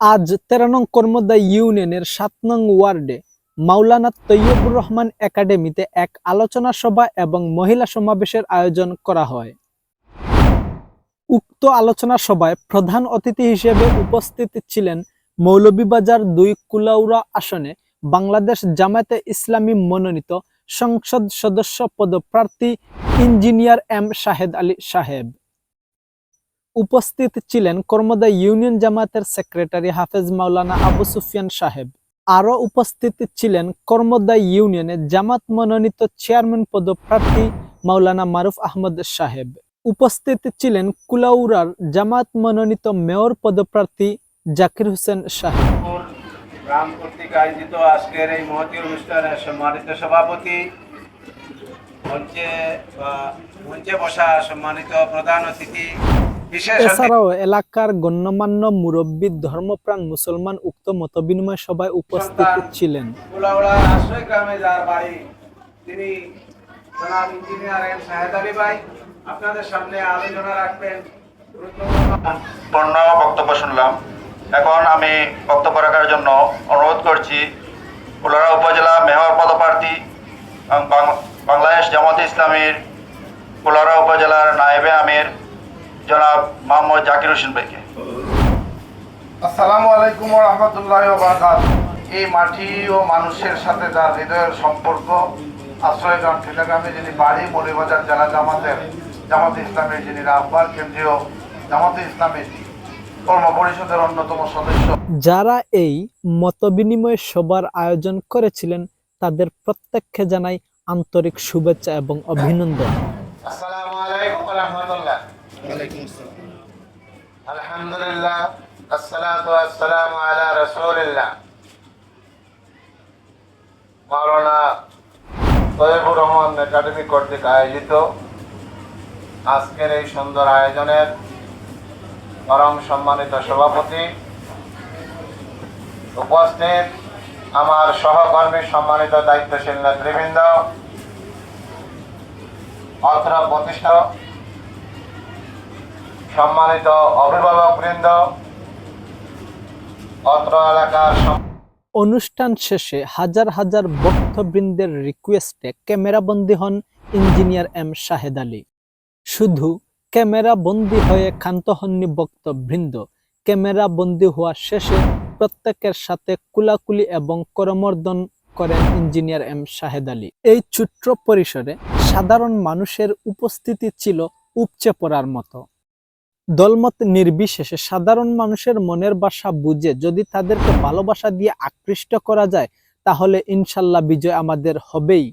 আজ তেরো নং কর্মদা ইউনিয়নের সাত নং ওয়ার্ডে মাওলানা তৈয়বুর রহমান একাডেমিতে এক আলোচনা সভা এবং মহিলা সমাবেশের আয়োজন করা হয়। উক্ত আলোচনা সভায় প্রধান অতিথি হিসেবে উপস্থিত ছিলেন মৌলভীবাজার দুই কুলাউরা আসনে বাংলাদেশ জামায়াতে ইসলামী মনোনীত সংসদ সদস্য পদপ্রার্থী ইঞ্জিনিয়ার এম শাহেদ আলী সাহেব। উপস্থিত ছিলেন কর্মদা ইউনিয়ন জামাতের সেক্রেটারি হাফেজ মাওলানা আবু সুফিয়ান সাহেব। আরও উপস্থিত ছিলেন কর্মদা ইউনিয়নে জামাত মনোনীত চেয়ারম্যান পদপ্রার্থী মাওলানা মারুফ আহমদ সাহেব। উপস্থিত ছিলেন কুলাউরার জামাত মনোনীত মেয়র পদপ্রার্থী জাকির হোসেন সাহেব। গ্রাম কর্তৃক আয়োজিত আজকের এই মহতী সম্মানিত সভাপতি, মঞ্চে বা মঞ্চে বসা সম্মানিত প্রধান অতিথি এছাড়াও এলাকার গণ্যমান্য মুরব্বী ধর্মপ্রাণ মুসলমান উক্ত মতবিনিময় সভায় উপস্থিত ছিলেন। কুলাউড়া আশ্রয় গ্রামে যার বাড়ি তিনি ইঞ্জিনিয়ার এম শাহেদ আলী ভাই আপনাদের সামনে আলোচনা রাখবেন। পূর্ণ বক্তব্য শুনলাম। এখন আমি বক্তব্য রাখার জন্য অনুরোধ করছি কুলারা উপজেলা মেয়র পদপ্রার্থী বাংলাদেশ জামাত ইসলামীর কুলারা উপজেলার নায়েবে আমির জনাব মোহাম্মদ জাকির হোসেন ভাইকে। আসসালামু আলাইকুম রহমতুল্লাহ বারকাত এই মাটি ও মানুষের সাথে যার হৃদয়ের সম্পর্ক আশ্রয়গ্রাম ঠেলাগ্রামে যিনি বাড়ি মৌলিবাজার জেলা জামাতের জামাত ইসলামের যিনি রাহবার কেন্দ্রীয় জামাত ইসলামের কর্ম পরিষদের অন্যতম সদস্য। যারা এই মতবিনিময় সভার আয়োজন করেছিলেন তাদের প্রত্যেককে জানাই আন্তরিক শুভেচ্ছা এবং অভিনন্দন। আসসালামু আলাইকুম রহমতুল্লাহ। কর্তৃক আয়োজিত আজকের এই সুন্দর আয়োজনের পরম সম্মানিত সভাপতি উপস্থিত আমার সহকর্মী সম্মানিত দায়িত্বশীল নেতৃবৃন্দ, অত্র প্রতিষ্ঠা সম্মানিত অভিভাবকবৃন্দ অত্র এলাকার অনুষ্ঠান শেষে হাজার হাজার বক্তবৃন্দের রিকোয়েস্টে ক্যামেরাবন্দি হন ইঞ্জিনিয়ার এম শাহেদ আলী। শুধু ক্যামেরা বন্দি হয়ে ক্ষান্ত হননি বক্তবৃন্দ ক্যামেরা বন্দি হওয়া শেষে প্রত্যেকের সাথে কুলাকুলি এবং করমর্দন করেন ইঞ্জিনিয়ার এম শাহেদ আলী। এই ছোট্ট পরিসরে সাধারণ মানুষের উপস্থিতি ছিল উপচে পড়ার মতো। দলমত নির্বিশেষে সাধারণ মানুষের মনের বাসা বুঝে যদি তাদেরকে ভালোবাসা দিয়ে আকৃষ্ট করা যায়, তাহলে ইনশাল্লাহ বিজয় আমাদের হবেই।